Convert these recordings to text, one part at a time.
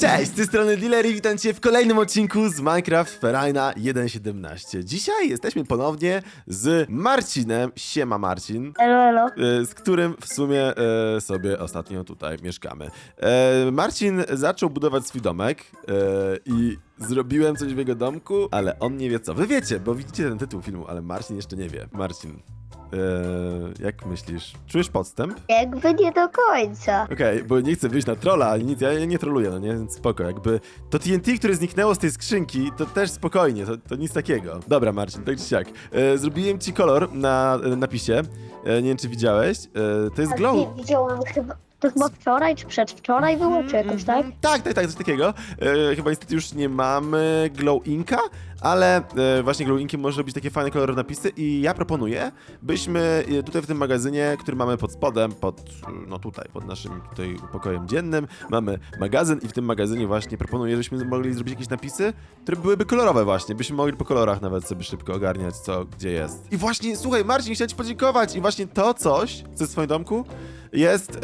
Cześć, z tej strony Dealer i witam cię w kolejnym odcinku z Minecraft Ferajna 1.17. Dzisiaj jesteśmy ponownie z Marcinem, siema Marcin, Elo, elo. e, z którym w sumie e, sobie ostatnio tutaj mieszkamy. E, Marcin zaczął budować swój domek e, i zrobiłem coś w jego domku, ale on nie wie co. Wy wiecie, bo widzicie ten tytuł filmu, ale Marcin jeszcze nie wie. Marcin, jak myślisz? Czujesz podstęp? Jakby nie do końca. Okej, bo nie chcę wyjść na trolla, ani nic, ja nie troluję, no nie, więc spoko, jakby to TNT, które zniknęło z tej skrzynki, to też spokojnie, to, to nic takiego. Dobra Marcin, tak czy siak, e, zrobiłem ci kolor na e, napisie, e, nie wiem czy widziałeś, e, to jest glow. nie, widziałam chyba, to chyba wczoraj czy przedwczoraj było, czy jakoś tak? Mhm, Tak, tak, tak, coś takiego. E, chyba niestety już nie mamy Glow Inka, ale e, właśnie Glow Inkiem może robić takie fajne kolorowe napisy i ja proponuję, byśmy e, tutaj w tym magazynie, który mamy pod spodem, pod, no tutaj, pod naszym tutaj pokojem dziennym, mamy magazyn i w tym magazynie właśnie proponuję, żebyśmy mogli zrobić jakieś napisy, które byłyby kolorowe właśnie, byśmy mogli po kolorach nawet sobie szybko ogarniać, co gdzie jest. I właśnie, słuchaj, Marcin, chciałem ci podziękować i właśnie to coś, co jest w swoim domku, jest,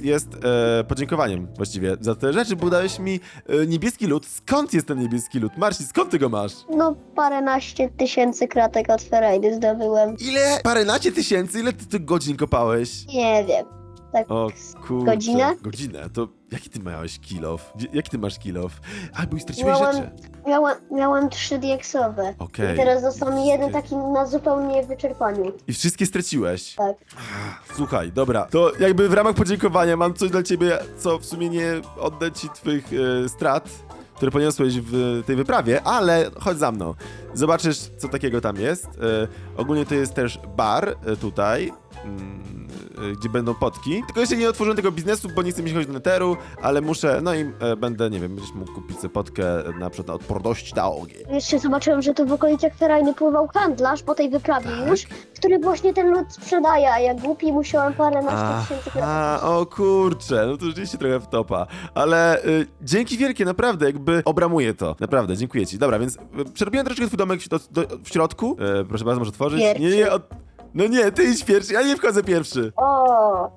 jest e, podziękowaniem właściwie za te rzeczy, bo dałeś mi niebieski lód. Skąd jest ten niebieski lód? Marcin, skąd ty go masz? No paręnaście tysięcy kratek od Ferajny zdobyłem. Ile? Paręnaście tysięcy? Ile ty tych godzin kopałeś? Nie wiem. Tak O kurczę. Godzinę? Godzinę? To jaki ty miałeś kilof? Gdzie- Jaki ty masz kilof? A, bo i straciłeś Miałam- rzeczy. miałem, miałem trzy dieksowe. Okej. I teraz został mi jeden taki na zupełnie wyczerpaniu. I wszystkie straciłeś? Tak. Słuchaj, dobra, to jakby w ramach podziękowania mam coś dla ciebie, co w sumie nie oddać ci twych e, strat, które poniosłeś w tej wyprawie, ale chodź za mną. Zobaczysz, co takiego tam jest. E, ogólnie to jest też bar e, tutaj. mm, Gdzie będą potki. Tylko jeszcze nie otworzyłem tego biznesu, bo nie chcę mi się chodzić do neteru, ale muszę, no i e, będę, nie wiem, będziesz mógł kupić sobie potkę na przykład na odporność na ogień. Jeszcze zobaczyłem, że tu w okolicach Ferajny pływał handlarz po tej wyprawie Tak? już, który właśnie ten lód sprzedaje, a ja głupi musiałem paręnaście tysięcy kratek. Aha, o kurczę, no to rzeczywiście trochę wtopa. Ale y, dzięki wielkie, naprawdę, jakby obramuję to. Naprawdę, dziękuję ci. Dobra, więc y, przerobiłem troszeczkę twój domek w, do, do, w środku. E, proszę bardzo, może otworzyć. Pierwszy. Nie, nie, od... No nie, ty idź pierwszy, ja nie wchodzę pierwszy. O,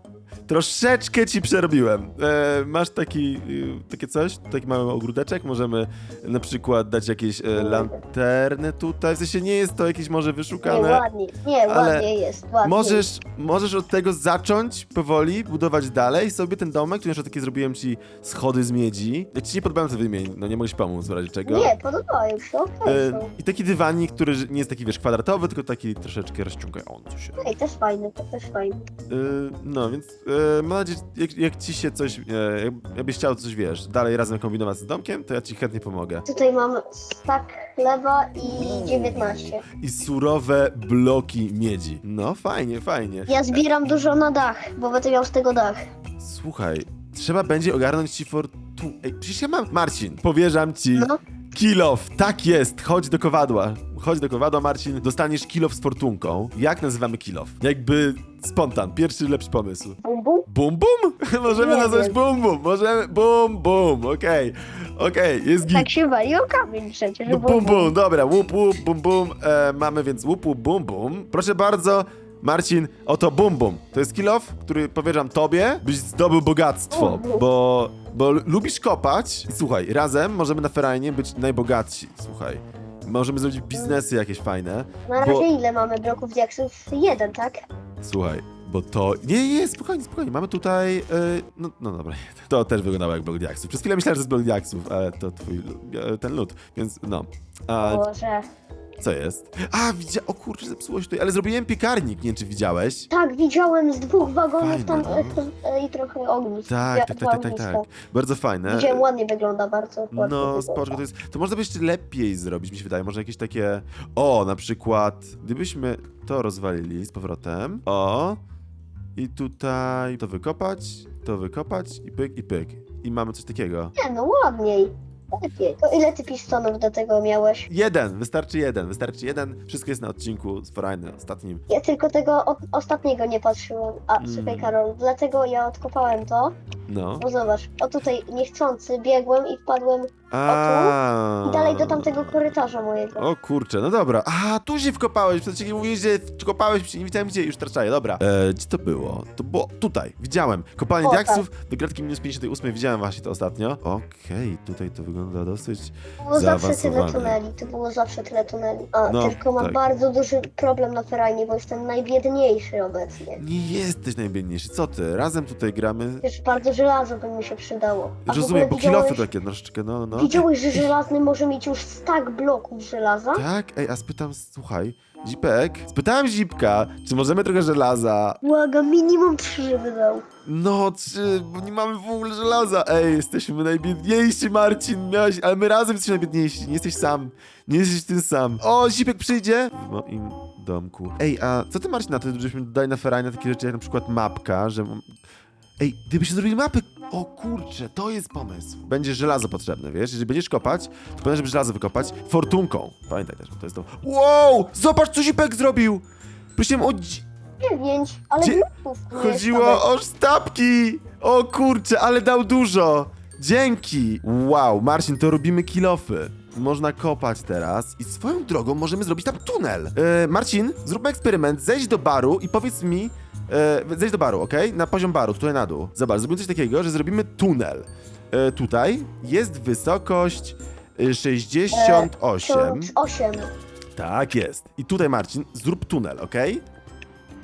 Troszeczkę ci przerobiłem. E, masz taki, y, takie coś, taki mały ogródeczek, możemy na przykład dać jakieś e, lanterny tutaj, w sensie nie jest to jakieś może nie, wyszukane. ładnie, nie, ale ładnie jest, ładnie. Możesz, możesz od tego zacząć powoli budować dalej sobie ten domek. Tu jeszcze takie zrobiłem ci schody z miedzi. Jak ci nie podobają, to wymień. No nie mogę ci pomóc w razie czego. Nie, podobają się, okej E. I taki dywanik, który nie jest taki, wiesz, kwadratowy, tylko taki troszeczkę rozciągający się. Ej, też fajny, to też fajny. E, no, więc e, mam nadzieję, jak, jak ci się coś, e, jak- jakbyś chciał coś, wiesz, dalej razem kombinować z domkiem, to ja ci chętnie pomogę. Tutaj mam stak chleba i 19. I surowe bloki miedzi. No, fajnie, fajnie. Ja zbieram dużo na dach, bo będę miał z tego dach. Słuchaj, trzeba będzie ogarnąć ci fortu... Ej, przecież ja mam... Marcin, powierzam ci No, kilof. Tak jest, chodź do kowadła. Chodź do kowadła, Marcin, dostaniesz kilof z fortunką. Jak nazywamy kilof? Jakby spontan, pierwszy lepszy pomysł. bum bum. Bum bum? Możemy Nie nazwać wiem. bum bum, możemy... Bum bum, okej. Okej, jest git. Tak się wali o kamień przecież. No, bum bum, dobra, łup łup, bum bum. E, mamy więc łup łup, bum bum. Proszę bardzo, Marcin, oto bum bum. To jest kilof, który powierzam tobie, byś zdobył bogactwo, bo, bo l- lubisz kopać. I słuchaj, razem możemy na ferajnie być najbogatsi, słuchaj. Możemy zrobić biznesy jakieś fajne. Na razie bo- ile mamy bloków diaksów? Jeden, tak? Słuchaj, bo to... Nie, nie, spokojnie, spokojnie. Mamy tutaj... E, no, no dobra, to też wyglądało jak blok diaksów. Przez chwilę myślałem, że to jest blok diaksów, ale to twój, e, ten lód, więc no. A, Boże. Co jest? A, widzia... O kurczę, zepsuło się tutaj, ale zrobiłem piekarnik, nie wiem czy widziałeś. Tak, widziałem z dwóch wagonów Fajne, tam no. e, e, i trochę ognisk. Tak, tak, tak, tak, tak, tak. Bardzo fajne. Widziałem, ładnie wygląda, bardzo ładnie No, wygląda. spoczko, to jest. To można by jeszcze lepiej zrobić, mi się wydaje. Może jakieś takie. O, na przykład, gdybyśmy to rozwalili z powrotem. O. I tutaj to wykopać, to wykopać i pyk, i pyk. I mamy coś takiego. Nie, no ładniej. Lepiej. To ile ty pistonów do tego miałeś? Jeden, wystarczy jeden, wystarczy jeden. Wszystko jest na odcinku z Forajny, ostatnim. Ja tylko tego o, ostatniego nie patrzyłem. A, Mm. słuchaj Karol, dlatego ja odkopałem to, No. bo zobacz, o tutaj niechcący biegłem i wpadłem A. I dalej do tamtego korytarza mojego. O kurczę, no dobra. A, tu się wkopałeś. Przecież mówiłeś, że kopałeś się, nie widziałem gdzie, już traczaję, dobra. E, gdzie to było? To było tutaj, widziałem. Kopalnie O, diaksów do gratki minus 58, widziałem właśnie to ostatnio. Okej, tutaj to wygląda dosyć Było zawsze tyle zaawansowane. tuneli, to było zawsze tyle tuneli. A, No, tylko mam tak. bardzo duży problem na ferajnie, bo jestem najbiedniejszy obecnie. Nie jesteś najbiedniejszy, co ty? Razem tutaj gramy. Wiesz, bardzo żelazo by mi się przydało. A w Rozumiem, ogóle bo kilofy widziałeś, takie troszeczkę, no, no, widziałeś, że żelazny może mieć już stack bloków żelaza? Tak? Ej, a spytam, słuchaj, Zipek, spytałem Zipka, czy możemy trochę żelaza? Błaga, minimum trzy wydał. No, czy, bo nie mamy w ogóle żelaza. Ej, jesteśmy najbiedniejsi, Marcin, miałeś, ale my razem jesteśmy najbiedniejsi, nie jesteś sam. Nie jesteś tym sam. O, Zipek przyjdzie w moim domku. Ej, a co ty, Marcin, na to, żebyśmy dodali na ferajne takie rzeczy jak na przykład mapka, że... Ej, gdybyśmy zrobili mapy... O kurczę, to jest pomysł. Będzie żelazo potrzebne, wiesz? Jeżeli będziesz kopać, to powinien, żeby żelazo wykopać fortunką. Pamiętaj też, bo to jest to... Wow! Zobacz, co Zipek zrobił! Prosiłem o... dzi- Dziewięć, ale Gdzie- bloków nie jest Chodziło o sztabki! O kurczę, ale dał dużo! Dzięki! Wow, Marcin, to robimy kilofy. Można kopać teraz i swoją drogą możemy zrobić tam tunel. E, Marcin, zróbmy eksperyment, zejdź do baru i powiedz mi... E, zejdź do baru, ok? Na poziom baru, tutaj na dół. Zobacz, zrobimy coś takiego, że zrobimy tunel. E, tutaj jest wysokość e, 68. Pięć, Osiem. Tak jest. I tutaj, Marcin, zrób tunel, ok?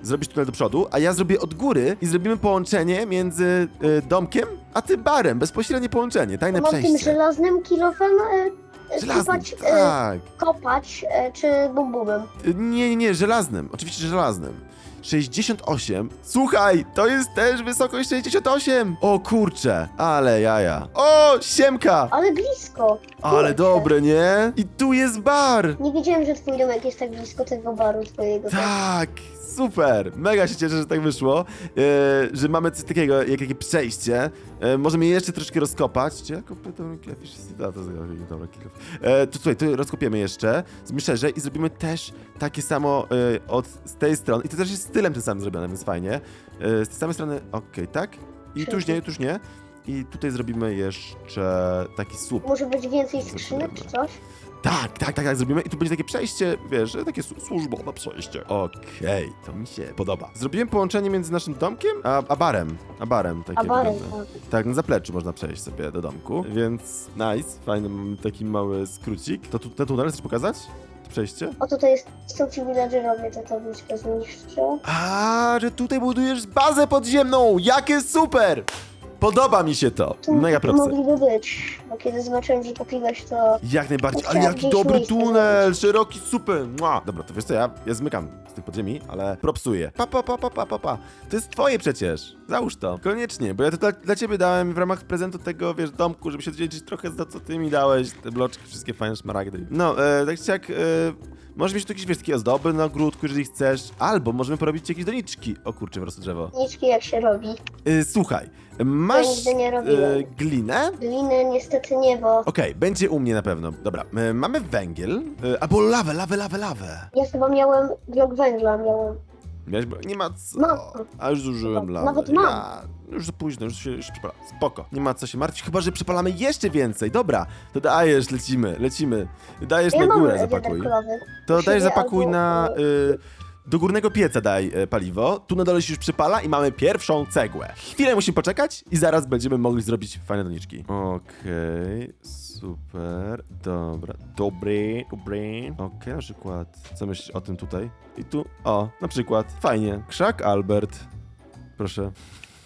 Zrobisz tunel do przodu, a ja zrobię od góry i zrobimy połączenie między y, domkiem a tym barem. Bezpośrednie połączenie, tajne Mam tym przejście. żelaznym kilofem e, e, Żelaznym, kopać, e, tak. kopać e, czy bum-bumem. Nie, nie, nie, żelaznym. Oczywiście żelaznym. 68. Słuchaj, to jest też wysokość 68. O kurcze, ale jaja. O, siemka! Ale blisko. Ale Kurczę. dobre, nie? I tu jest bar. Nie wiedziałem, że twój domek jest tak blisko tego baru twojego. Tak, super. Mega się cieszę, że tak wyszło, e, że mamy coś takiego, jak takie przejście. E, możemy je jeszcze troszkę rozkopać. Czy ja kopię tą klawisz? No, to jest dobra, kilka. E, to słuchaj, tu rozkopiemy jeszcze, zróbmy szerzej i zrobimy też takie samo e, od z tej strony. I to też jest stylem tym samym zrobione, więc fajnie. E, z tej samej strony, okej, tak? I tu już nie, tu już nie. I tutaj zrobimy jeszcze taki słup. Może być więcej skrzynek czy coś? Tak, tak, tak, tak, zrobimy i tu będzie takie przejście, wiesz, takie su- służbowe przejście. Okej, to mi się podoba. Zrobiłem połączenie między naszym domkiem a, a barem. A barem takie A barem, wygląda. tak. Tak, na zapleczu można przejść sobie do domku, więc nice, fajny taki mały skrócik. To tu, ten tunel chcesz pokazać? Przejście? O tutaj jest, są ci villagerowie, to tabliczkę zniszczę. A, że tutaj budujesz bazę podziemną! Jakie super! Podoba mi się to! Tu Mega propsy. mogliby być, bo kiedy zobaczyłem, że kupiłeś to... Jak najbardziej, ale jaki gdzieś dobry miejsce tunel, szeroki, super, Mua. Dobra, to wiesz co, ja, ja zmykam z tych podziemi, ale propsuję. Pa, pa, pa, pa, pa, pa, pa. To jest twoje przecież, załóż to. Koniecznie, bo ja to dla, dla ciebie dałem w ramach prezentu tego, wiesz, domku, żeby się dowiedzieć trochę za co ty mi dałeś, te bloczki, wszystkie fajne szmaragdy. No, e, tak czy jak, e, może mieć tu jakieś, wiesz, takie ozdoby na ogródku, jeżeli chcesz, albo możemy porobić jakieś doniczki. O kurczę, wyrosło drzewo. Niczki jak się robi. E, słuchaj, masz nigdy nie robiłem. e, glinę? Gliny niestety nie, bo Okej, będzie u mnie na pewno. Dobra, e, mamy węgiel, e, albo lawę, lawę, lawę, lawę. ja chyba miałem blok węgla, miałem. Miałeś, bo nie ma co. Mam. A już zużyłem lawę. nawet mam. Ja, już za późno, już się już przepala. Spoko, nie ma co się martwić, chyba że przepalamy jeszcze więcej. Dobra, to dajesz, lecimy, lecimy. Dajesz Ja na mam górę, zapakuj. To dajesz, zapakuj na... Y, do górnego pieca daj e, paliwo, tu na dole się już przypala i mamy pierwszą cegłę. Chwilę musimy poczekać i zaraz będziemy mogli zrobić fajne doniczki. Okej, super, dobra, dobry, dobry. Okej, na przykład, co myślisz o tym tutaj? I tu, o, na przykład, fajnie, krzak Albert, proszę.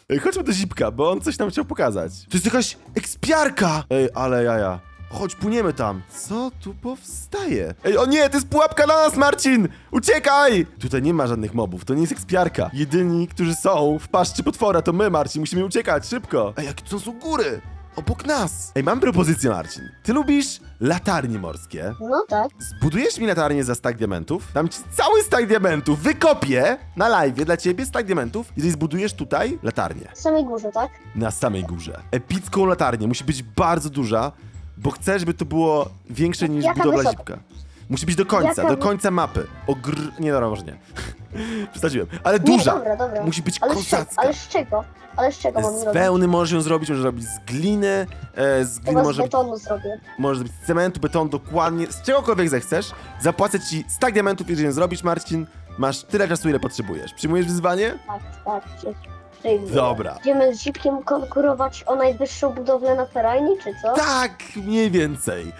Ej, chodźmy do Zipka, bo on coś nam chciał pokazać. To jest jakaś ekspiarka! Ej, ale jaja. Chodź, płyniemy tam. Co tu powstaje? Ej, o nie, to jest pułapka na nas, Marcin! Uciekaj! Tutaj nie ma żadnych mobów, to nie jest ekspiarka. Jedyni, którzy są w paszczy potwora, to my, Marcin. Musimy uciekać, szybko. Ej, jakie to są góry? Obok nas. Ej, mam propozycję, Marcin. Ty lubisz latarnie morskie. No tak. Zbudujesz mi latarnię za stack diamentów, dam ci cały stack diamentów, wykopię na live dla ciebie stack diamentów i zbudujesz tutaj latarnię W samej górze, tak? na samej górze. Epicką latarnię, musi być bardzo duża, bo chcę, żeby to było większe niż Jaka budowla zipka. Musi być do końca, Jaka- do końca mapy. Ogr... Nie, dobra, może nie. Przesadziłem. Ale Nie, duża. dobra, dobra. Musi być Ale z, czego, ale z czego? Ale z czego mam Z zrobić? wełny możesz ją zrobić, możesz zrobić z gliny, e, z gliny Chyba z może, betonu zrobię. możesz zrobić z cementu, betonu, dokładnie, z czegokolwiek zechcesz. Zapłacę ci stack diamentów, jeżeli ją zrobisz, Marcin. Masz tyle czasu, ile potrzebujesz. Przyjmujesz wyzwanie? Tak, tak. Dobra. Będziemy z Zipkiem konkurować o najwyższą budowlę na Ferajni, czy co? Tak, mniej więcej.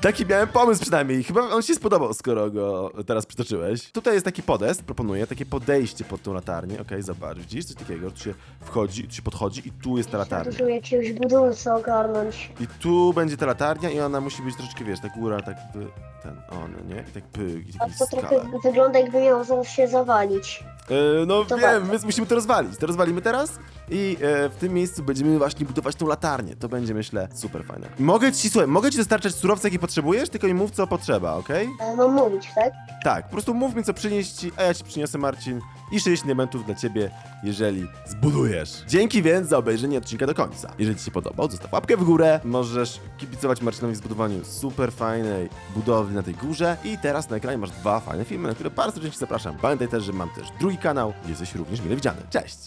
Taki miałem pomysł przynajmniej. Chyba on się spodobał, skoro go teraz przytoczyłeś. Tutaj jest taki podest, proponuję, takie podejście pod tą latarnię. Okej, zobacz, widzisz coś takiego, tu się wchodzi, tu się podchodzi i tu jest ta latarnia. Dużo jakiegoś budulca ogarnąć. I tu będzie ta latarnia i ona musi być troszeczkę, wiesz, ta góra, tak by, ten, on, nie? I tak pyk, i A taki to skala. trochę wygląda jakby miał zaraz się zawalić. E, no To wiem, warto. więc musimy to rozwalić. To rozwalimy teraz i e, w tym miejscu będziemy właśnie budować tą latarnię. To będzie, myślę, super fajne. Mogę ci, słuchaj, mogę ci dostarczać surowce, jakie potrzebujesz, tylko mi mów, co potrzeba, okej? E, Mam mówić, tak? Tak, po prostu mów mi, co przynieść ci, a ja ci przyniosę, Marcin, i 60 diamentów dla ciebie, jeżeli zbudujesz. Dzięki więc za obejrzenie odcinka do końca. Jeżeli ci się podobał, zostaw łapkę w górę, możesz kibicować Marcinowi w zbudowaniu super fajnej budowli na tej górze i teraz na ekranie masz dwa fajne filmy, na które bardzo serdecznie zapraszam. Pamiętaj też, że mam też drugi kanał, gdzie jesteś również mile widziany. Cześć!